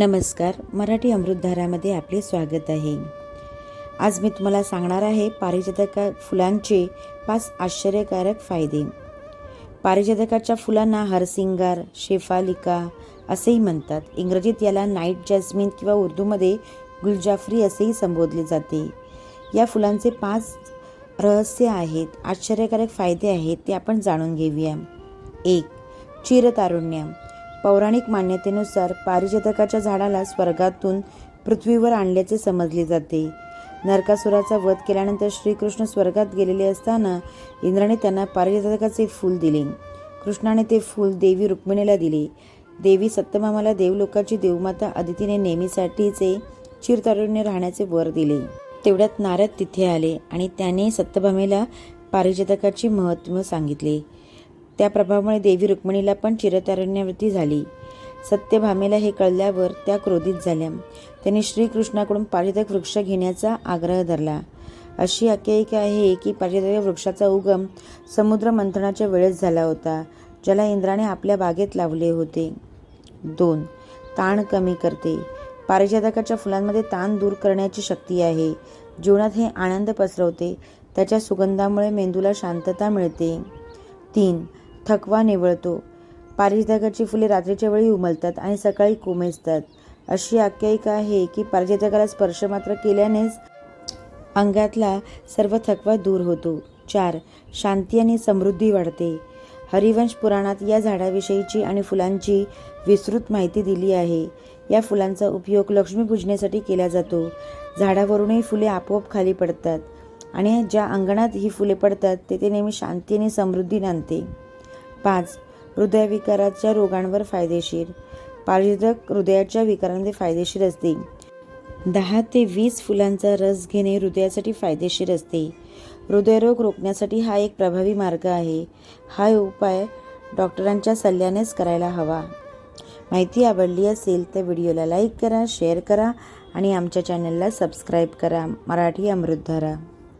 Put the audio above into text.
नमस्कार मराठी अमृतधारामध्ये आपले स्वागत आहे. आज मी तुम्हाला सांगणार आहे पारिजातका फुलांचे पाच आश्चर्यकारक फायदे. पारिजातकाच्या फुलांना हरसिंगार शेफालिका असेही म्हणतात. इंग्रजीत याला नाईट जॅस्मिन किंवा उर्दूमध्ये गुलजाफरी असेही संबोधले जाते. या फुलांचे पाच रहस्य आहेत. आश्चर्यकारक फायदे आहेत ते आपण जाणून घेऊया. एक चिरतारुण्य. पौराणिक मान्यतेनुसार पारिजातकाच्या झाडाला स्वर्गातून पृथ्वीवर आणल्याचे समजले जाते. नरकासुराचा वध केल्यानंतर श्रीकृष्ण स्वर्गात गेलेले असताना इंद्राने त्यांना पारिजातकाचे फूल दिले. कृष्णाने ते फूल देवी रुक्मिणीला दिले. देवी सत्यभामाला देवलोकाची देवमाता अदितीने नेहमीसाठीचे चिरतारुण्य राहण्याचे वर दिले. तेवढ्यात नारद तिथे आले आणि त्याने सत्यभामेला पारिजातकाचे महत्त्व सांगितले. त्या प्रभावामुळे देवी रुक्मिणीला पण चिरतारुण्यावृत्ती झाली. सत्यभामेला हे कळल्यावर त्या क्रोधित झाल्या. त्यांनी श्रीकृष्णाकडून पारिजातक वृक्ष घेण्याचा आग्रह धरला. अशी आख्यायिका आहे की पारिजातक वृक्षाचा उगम समुद्र मंथनाच्या वेळेस झाला होता ज्याला इंद्राने आपल्या बागेत लावले होते. दोन ताण कमी करते. पारिजातकाच्या फुलांमध्ये ताण दूर करण्याची शक्ती आहे. जीवनात हे आनंद पसरवते. त्याच्या सुगंधामुळे मेंदूला शांतता मिळते. तीन थकवा निवळतो. पारिजातकाची फुले रात्रीच्या वेळी उमलतात आणि सकाळी कोमेजतात. अशी आख्यायिका आहे की पारिजातकाला स्पर्श मात्र केल्यानेच अंगातला सर्व थकवा दूर होतो. चार शांती आणि समृद्धी वाढते. हरिवंश पुराणात या झाडाविषयीची आणि फुलांची विस्तृत माहिती दिली आहे. या फुलांचा उपयोग लक्ष्मी पूजनेसाठी केला जातो. झाडावरूनही फुले आपोआप खाली पडतात आणि ज्या अंगणात ही फुले पडतात तेथे नेहमी शांती आणि समृद्धी नांदते. पाच. हृदयविकाराच्या रोगांवर फायदेशीर. पारिजातक हृदयाच्या विकारांमध्ये फायदेशीर असते. दहा ते वीस फुलांचा रस घेणे हृदयासाठी फायदेशीर असते. हृदयरोग रोखण्यासाठी हा एक प्रभावी मार्ग आहे. हा उपाय डॉक्टरांच्या सल्ल्यानेच करायला हवा. माहिती आवडली असेल तर व्हिडिओला लाईक करा शेअर करा आणि आमच्या चॅनलला सबस्क्राईब करा. मराठी अमृतधारा